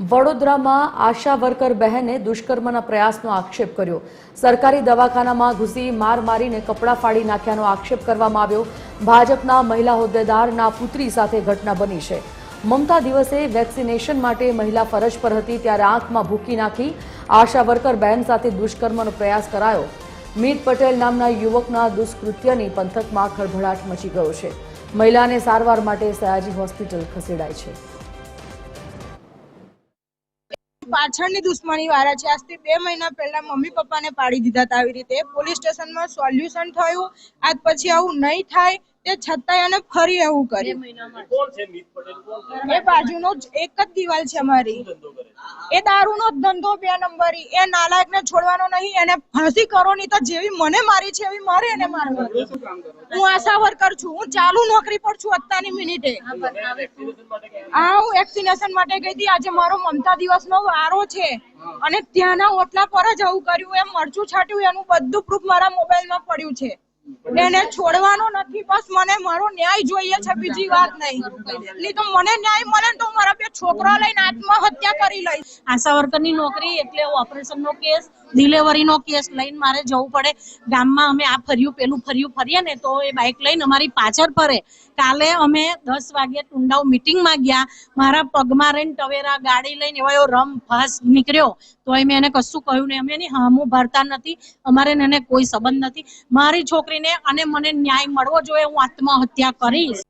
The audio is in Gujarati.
વડોદરામાં આશા વર્કર બહેને દુષ્કર્મના પ્રયાસનો આક્ષેપ કર્યો. સરકારી દવાખાનામાં ઘૂસી માર મારીને કપડાં ફાડી નાખ્યાનો આક્ષેપ કરવામાં આવ્યો. ભાજપના મહિલા હોદ્દેદારના પુત્રી સાથે ઘટના બની છે. મમતા દિવસે વેક્સિનેશન માટે મહિલા ફરજ પર હતી ત્યારે આંખમાં ભૂકી નાખી આશા વર્કર બહેન સાથે દુષ્કર્મનો પ્રયાસ કરાયો. મીત પટેલ નામના યુવકના દુષ્કૃત્યની પંથકમાં ખળભળાટ મચી ગયો છે. મહિલાને સારવાર માટે સયાજી હોસ્પિટલ ખસેડાઈ છે. પાછળની દુશ્મની વાળા છે. આજથી બે મહિના પહેલા મમ્મી પપ્પાને પાડી દીધા હતા આવી રીતે. પોલીસ સ્ટેશનમાં સોલ્યુશન થયું. આજ પછી આવું નહીં થાય તે છતાંય એને ફરી એવું કર્યું. એ બાજુનો એક જ દિવાલ છે મારી ધંધો કરે? એ દારૂનો ધંધો બે નંબરી. એ નાલાયકને છોડવાનો નહીં, એને ફાંસી કરો નહીં તો જેવી મને મારી છે એવી મારે એને મારવાની. હું આશા વર્કર છું, હું ચાલુ નોકરી પર છું અત્યારની મિનિટે. હા, હું વેક્સિનેશન માટે ગઈ હતી. આજે મારો મમતા દિવસનો વારો છે. અને ત્યાંના ઓટલા પર જ આવું કર્યું. એમ મરચું છાટ્યું, એનું બધું પ્રૂફ મારા મોબાઈલમાં પડ્યું છે. એને છોડવાનો નથી, બસ મને મારો ન્યાય જોઈએ છે, બીજી વાત નહીં. નહીં તો મને ન્યાય મળે ને તો મારા બે છોકરા લઈને આત્મહત્યા કરી લઈશ. આશા વર્કરની નોકરી એટલે ઓપરેશનનો કેસ ડિલિવરીનો કેસ લઈને મારે જવું પડે. ગામમાં અમે આ ફર્યું, પેલું ફર્યું, ફરીએ ને તો એ બાઇક લઈને અમારી પાછળ ફરે. કાલે અમે દસ વાગે ટુંડાવ મિટિંગમાં ગયા. મારા પગમાં રહીને ટવેરા ગાડી લઈને એવો એવો રમ ફાસ નીકળ્યો. તો મેં એને કશું કહ્યું નહીં. અમે એની હામું ભરતા નથી. અમારે એને કોઈ સંબંધ નથી. મારી છોકરીને અને મને ન્યાય મળવો જોઈએ. હું આત્મહત્યા કરીશ.